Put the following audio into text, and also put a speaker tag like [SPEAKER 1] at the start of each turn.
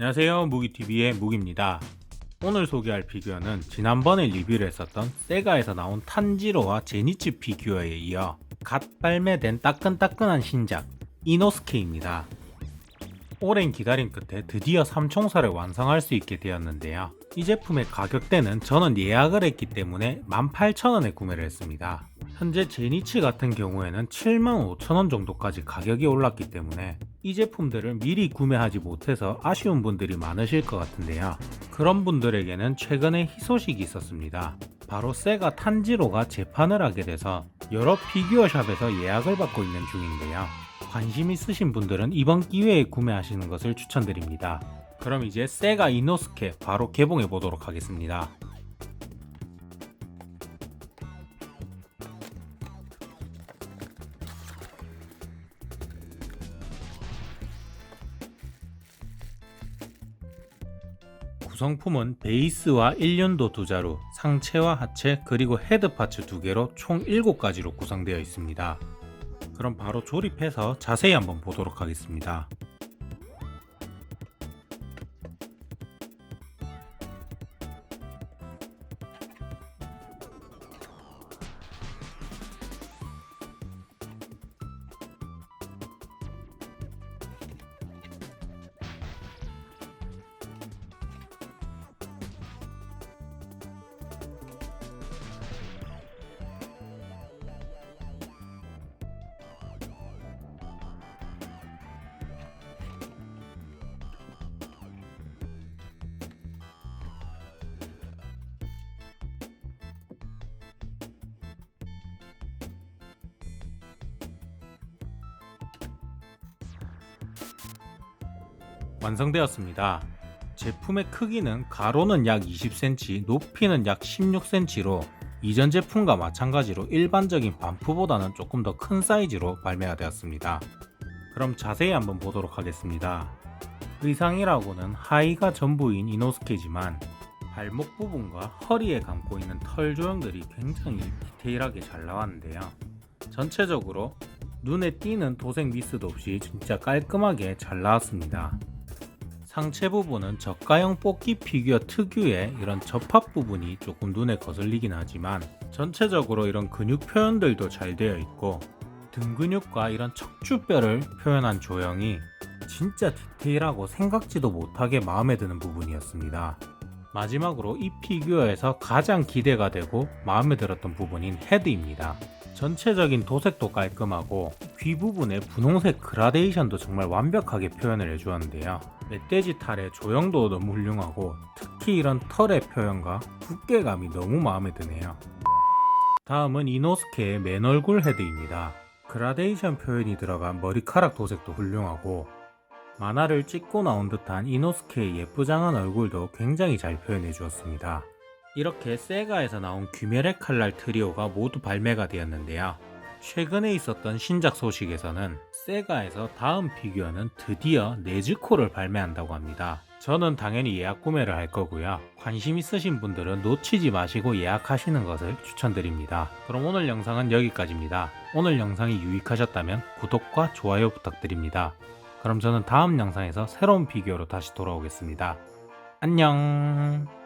[SPEAKER 1] 안녕하세요. 무기TV의 무기입니다. 오늘 소개할 피규어는 지난번에 리뷰를 했었던 세가에서 나온 탄지로와 제니츠 피규어에 이어 갓 발매된 따끈따끈한 신작 이노스케입니다. 오랜 기다림 끝에 드디어 삼총사를 완성할 수 있게 되었는데요. 이 제품의 가격대는 저는 예약을 했기 때문에 18,000원에 구매를 했습니다 현재 제니츠 같은 경우에는 75,000원 정도까지 가격이 올랐기 때문에 이 제품들을 미리 구매하지 못해서 아쉬운 분들이 많으실 것 같은데요. 그런 분들에게는 최근에 희소식이 있었습니다. 바로 세가 탄지로가 재판을 하게 돼서 여러 피규어 샵에서 예약을 받고 있는 중인데요. 관심 있으신 분들은 이번 기회에 구매하시는 것을 추천드립니다. 그럼 이제 세가 이노스케 바로 개봉해 보도록 하겠습니다. 구성품은 베이스와 1년도 두 자루, 상체와 하체, 그리고 헤드 파츠 두 개로 총 7가지로 구성되어 있습니다. 그럼 바로 조립해서 자세히 한번 보도록 하겠습니다. 완성되었습니다. 제품의 크기는 가로는 약 20cm, 높이는 약 16cm로 이전 제품과 마찬가지로 일반적인 반프보다는 조금 더 큰 사이즈로 발매가 되었습니다. 그럼 자세히 한번 보도록 하겠습니다. 의상이라고는 하의가 전부인 이노스케지만 발목 부분과 허리에 감고 있는 털 조형들이 굉장히 디테일하게 잘 나왔는데요. 전체적으로 눈에 띄는 도색 미스도 없이 진짜 깔끔하게 잘 나왔습니다. 상체 부분은 저가형 뽑기 피규어 특유의 이런 접합 부분이 조금 눈에 거슬리긴 하지만 전체적으로 이런 근육 표현들도 잘 되어 있고 등 근육과 이런 척추뼈를 표현한 조형이 진짜 디테일하고 생각지도 못하게 마음에 드는 부분이었습니다. 마지막으로 이 피규어에서 가장 기대가 되고 마음에 들었던 부분인 헤드입니다. 전체적인 도색도 깔끔하고 귀 부분의 분홍색 그라데이션도 정말 완벽하게 표현을 해주었는데요. 멧돼지 털의 조형도 너무 훌륭하고 특히 이런 털의 표현과 두께감이 너무 마음에 드네요. 다음은 이노스케의 맨 얼굴 헤드입니다. 그라데이션 표현이 들어간 머리카락 도색도 훌륭하고 만화를 찍고 나온 듯한 이노스케의 예쁘장한 얼굴도 굉장히 잘 표현해 주었습니다. 이렇게 세가에서 나온 귀멸의 칼날 트리오가 모두 발매가 되었는데요. 최근에 있었던 신작 소식에서는 세가에서 다음 피규어는 드디어 네즈코를 발매한다고 합니다. 저는 당연히 예약 구매를 할 거고요. 관심 있으신 분들은 놓치지 마시고 예약하시는 것을 추천드립니다. 그럼 오늘 영상은 여기까지입니다. 오늘 영상이 유익하셨다면 구독과 좋아요 부탁드립니다. 그럼 저는 다음 영상에서 새로운 피규어로 다시 돌아오겠습니다. 안녕!